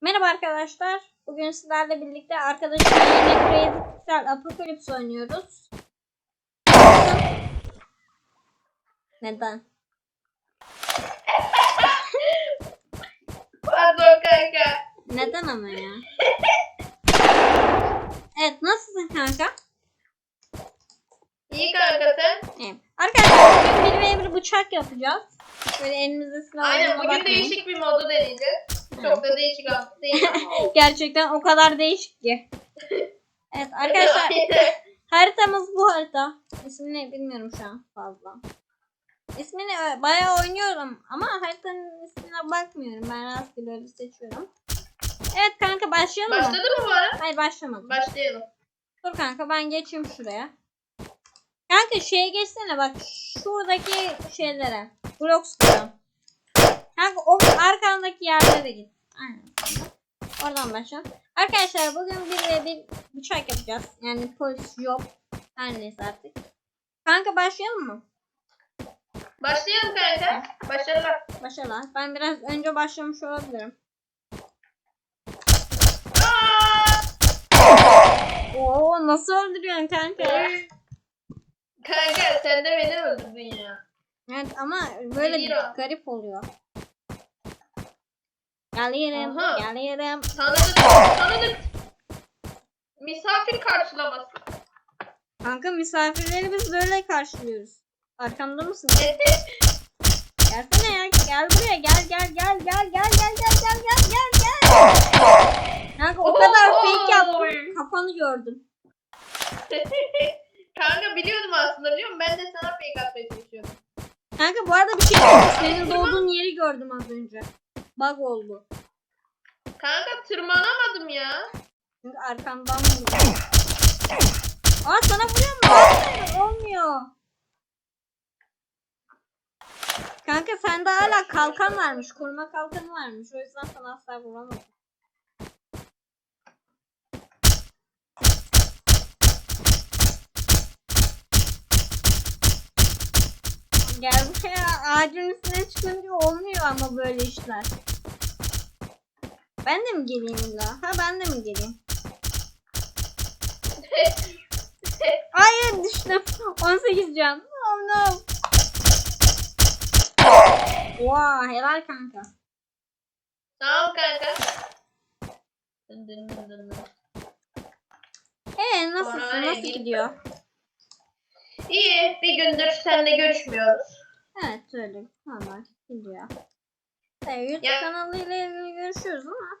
Merhaba arkadaşlar. Bugün sizlerle birlikte arkadaşımla yine Crazy Pixel Apocalypse oynuyoruz. Neden? Pardon kanka. Neden ama ya? Evet nasılsın kanka? İyi kanka sen. Evet. Arkadaşlar bugün bir ve bir bıçak yapacağız. Böyle elimizde silah Aynen bugün bakmayın. değişik bir modu deneyeceğiz. Çok da değişik aslında değil ama. Gerçekten o kadar değişik ki. Evet arkadaşlar haritamız bu harita. İsmini bilmiyorum şu an fazla. İsmini e, bayağı oynuyorum ama haritanın ismine bakmıyorum. Ben rastgele öyle seçiyorum. Evet kanka başlayalım mı? Başladı mı bu ara? Hayır başlamadım. Başlayalım. Dur kanka ben geçeyim şuraya. Kanka şeye geçsene bak şuradaki şeylere. Blocks'lara. Kanka o arkandaki yerlere git. Aynen. Oradan başla. Arkadaşlar bugün bir ve bir bıçak yapacağız. Yani polis job. Her neyse artık. Kanka başlayalım mı? Başlayalım kanka. Başarılar. Başlayalım. Ben biraz önce başlamış olabilirim. Oo nasıl öldürüyorsun kanka? Kanka sen de beni öldürdün ya. Evet ama böyle garip oluyor. Gelirim, Aha. gelirim. Tanıdık. Tanıdık. Misafir karşılaması. Kanka misafirleri biz böyle karşılıyoruz. Arkamda mısın? Gelsene ya, gel buraya, gel gel gel gel gel gel gel gel gel gel gel. Kanka o kadar fake yaptım, kafanı gördüm. kanka biliyordum aslında biliyor musun? Ben de sana fake atmaya çalışıyordum. Kanka bu arada bir şey. Senin doğduğun yeri gördüm az önce. Bug oldu. Kanka tırmanamadım ya. Çünkü arkamdan vurdu. Aa sana vuruyor mu? Olmuyor. Kanka sende hala kalkan varmış. Koruma kalkanı varmış. O yüzden sana asla vuramadım. Gel buraya. Ağacın üstüne çıkınca olmuyor ama böyle işler. Ben de mi geleyim illa? Ha ben de mi geleyim? Hayır düştüm. 18 can. Oh no. Wow, helal kanka. Sağ ol kanka. Dın dın dın dın. Ee nasılsın? Sonra Nasıl gidiyor? İyi bir gündür seninle görüşmüyoruz. Evet öyle. Normal gidiyor. Ee, YouTube Ya- kanalıyla ilgili görüşüyoruz ama.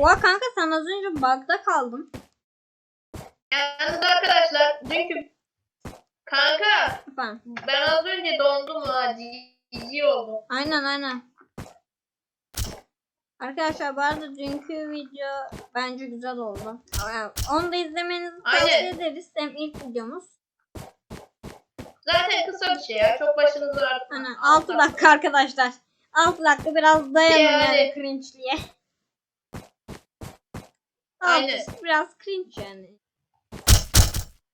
Oha kanka sen az önce bug'da kaldın. Yalnız arkadaşlar dünkü kanka Efendim. ben az önce dondum ha cici oldum. Aynen aynen. Arkadaşlar bu arada dünkü video bence güzel oldu. Yani Onu da izlemenizi tavsiye ederiz. Hem ilk videomuz. Zaten kısa bir şey ya çok başınızı ağrıtmaz. Aynen 6 dakika arkadaşlar. 6 dakika biraz dayanın yani, Yani. cringe'liye. Aynen. Biraz cringe yani.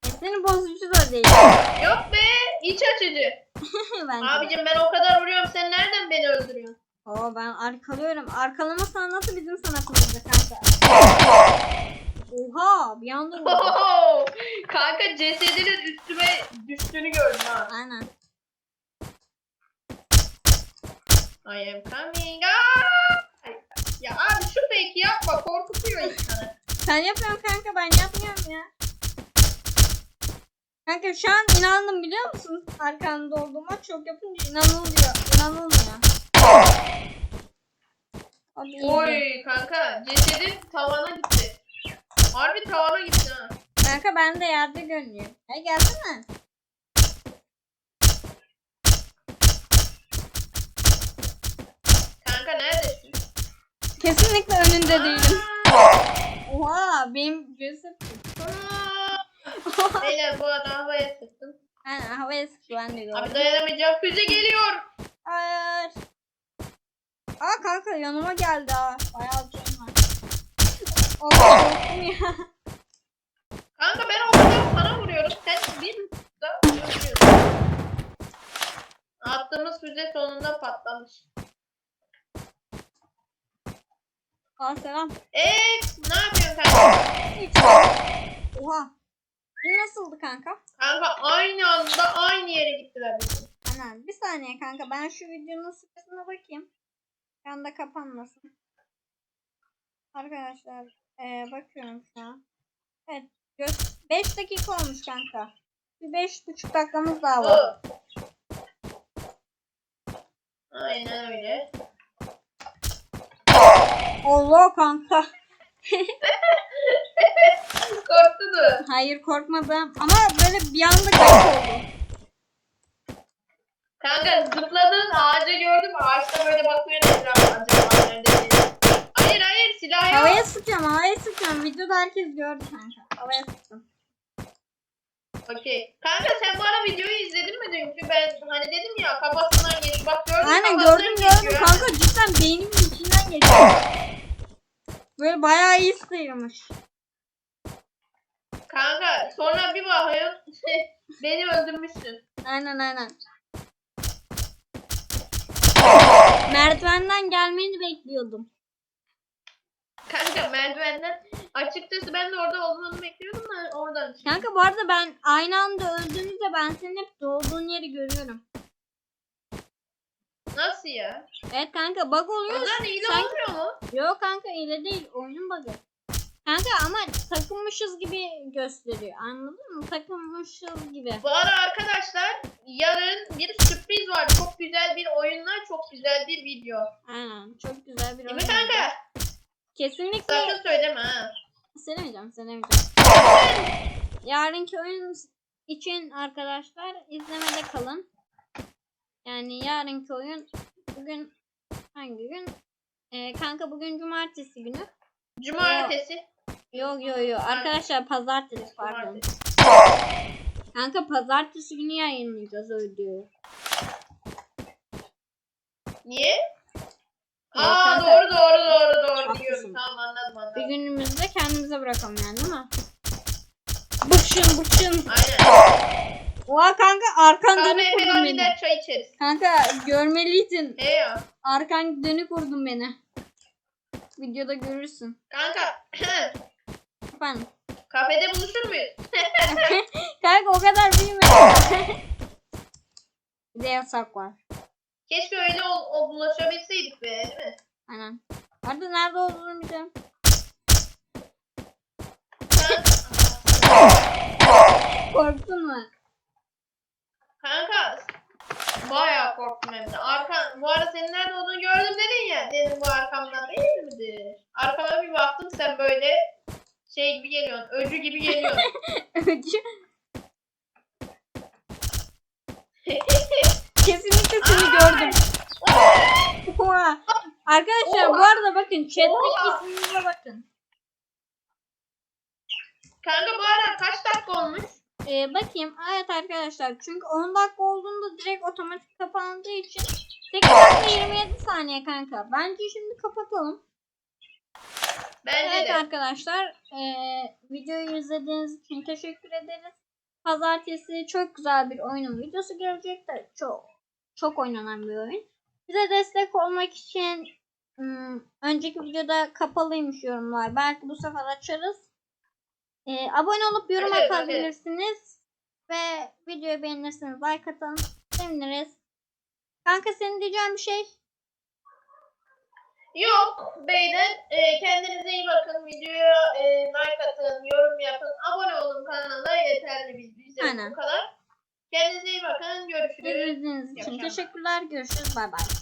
E, senin bozucu da değil. Yok be iç açıcı. Bence. Abicim ben o kadar vuruyorum sen nereden beni öldürüyorsun? Oo ben arkalıyorum. Arkalama sanatı bizim sanatımızda kanka. Oha bir anda vurdu. Oho! Kanka cesedinin üstüme düştüğünü gördüm ha. Aynen. I am coming. Aa! Ya abi şu fake yapma korkutuyor insanı. Sen yapıyorsun kanka ben yapmıyorum ya. Kanka şu an inandım biliyor musun? Arkanda olduğuma çok yapınca inanılmıyor. İnanılmıyor. Abi. Oy kanka cesedin tavana gitti. Harbi tavana gitti ha. Kanka ben de yerde görünüyor. Hey gelsene. Kanka neredesin? Kesinlikle önünde Aa! değilim. Oha benim gözüm. Beyler bu adam havaya sıktım. Aynen havaya sıktı ben de gördüm. Abi dayanamayacağım füze geliyor. Hayır. Aa kanka yanıma geldi ha. Bayağı canım var. Oh, korktum ya. Kanka ben o kadar sana vuruyorum. Sen bir da vuruyorsun. Attığımız füze sonunda patlamış. Aa selam. Eee ne yapıyorsun kanka? Oha. Bu nasıldı kanka? Kanka aynı anda aynı yere gittiler bizim. Anan bir saniye kanka ben şu videonun süresine bakayım. Bir anda kapanmasın. Arkadaşlar eee, bakıyorum şu an. Evet 5 dakika olmuş kanka. Bir beş buçuk dakikamız daha var. Aynen öyle. Allah kanka. Korktu da. Hayır korkmadım ama böyle bir anda garip oldu. Kanka zıpladın ağaca gördüm ağaçta böyle bakıyor etrafa acaba nerede diye. Hayır hayır silah yok. Havaya sıkıyorum havaya sıkıyorum. Videoda herkes gördü kanka. Havaya sıktım. Okey. Kanka sen bana videoyu izledin mi dünkü? Ben hani dedim ya kafasından geç. Bak gördün Aynen kafasından gördüm geçiyor. gördüm kanka cidden beynimin içinden geçiyor. Böyle bayağı iyi sıyırmış. Kanka sonra bir bakıyorsun beni öldürmüşsün. Aynen aynen. Merdivenden gelmeni bekliyordum. Kanka merdivenden açıkçası ben de orada olduğunu bekliyordum da oradan çıktım. Kanka bu arada ben aynı anda öldüğümüzde ben senin hep doğduğun yeri görüyorum. Nasıl ya? Evet kanka bug oluyor. Ondan iyi Sen- olmuyor mu? Yok kanka öyle değil. Oyunun bug'ı. Kanka ama takılmışız gibi gösteriyor. Anladın mı? Takılmışız gibi. Bu ara arkadaşlar yarın bir sürpriz var. Çok güzel bir oyunla çok güzel bir video. Aynen. Çok güzel bir Değil oyun. mi kanka? Kesinlikle Sakın söyleme ha. Söylemeyeceğim, söylemeyeceğim. Yarınki oyun için arkadaşlar izlemede kalın. Yani yarınki oyun bugün hangi gün? Ee, kanka bugün cumartesi günü. Cumartesi. Yok yok yok. Arkadaşlar pazartesi pardon. Kanka pazartesi günü yayınlayacağız o videoyu. Niye? Aa doğru doğru doğru doğru Haklısın. biliyorum. Tamam anladım Bir anladım. günümüzde kendimize bırakalım yani değil mi? Bıkşın bıkşın. Aynen. Oha kanka arkan Kahve dönük vurdun falan beni. gider çay içeriz. Kanka görmeliydin. He ya. Arkan dönük vurdun beni. Videoda görürsün. Kanka Efendim. kafede buluşur muyuz? Kanka o kadar büyümedi. Bir de yasak var. Keşke öyle ol, o bulaşabilseydik be değil mi? Aynen. Arada nerede olduğunu bilmiyorum. Korktun mu? Kanka bayağı korktum hem de. Arkan, bu arada senin nerede olduğunu gördüm dedin ya. Dedim bu arkamdan değil midir? Arkama bir baktım sen böyle şey gibi geliyorsun. Öcü gibi geliyorsun. Öcü. Kesinlikle seni gördüm. Oha. Arkadaşlar bu arada bakın chat Oha. bilgisine bakın. Kanka bu arada kaç dakika olmuş? Ee, bakayım. Evet arkadaşlar. Çünkü 10 dakika olduğunda direkt otomatik kapandığı için 8 dakika 27 saniye kanka. Bence şimdi kapatalım. Bence Evet de. arkadaşlar. eee, videoyu izlediğiniz için teşekkür ederiz. Pazartesi çok güzel bir oyunun videosu gelecek de çok çok oynanan bir oyun. Bize destek olmak için hmm, önceki videoda kapalıymış yorumlar. Belki bu sefer açarız. Eee, abone olup yorum Evet, evet. atabilirsiniz. Ve videoyu beğenirseniz like atın. Seviniriz. Kanka senin diyeceğin bir şey. Yok beyler e, kendinize iyi bakın. Videoya e, like atın, yorum yapın. Abone olun kanala yeterli biz bize bu kadar. Kendinize iyi bakın. Görüşürüz. İzlediğiniz için teşekkürler. Görüşürüz. Bay bay.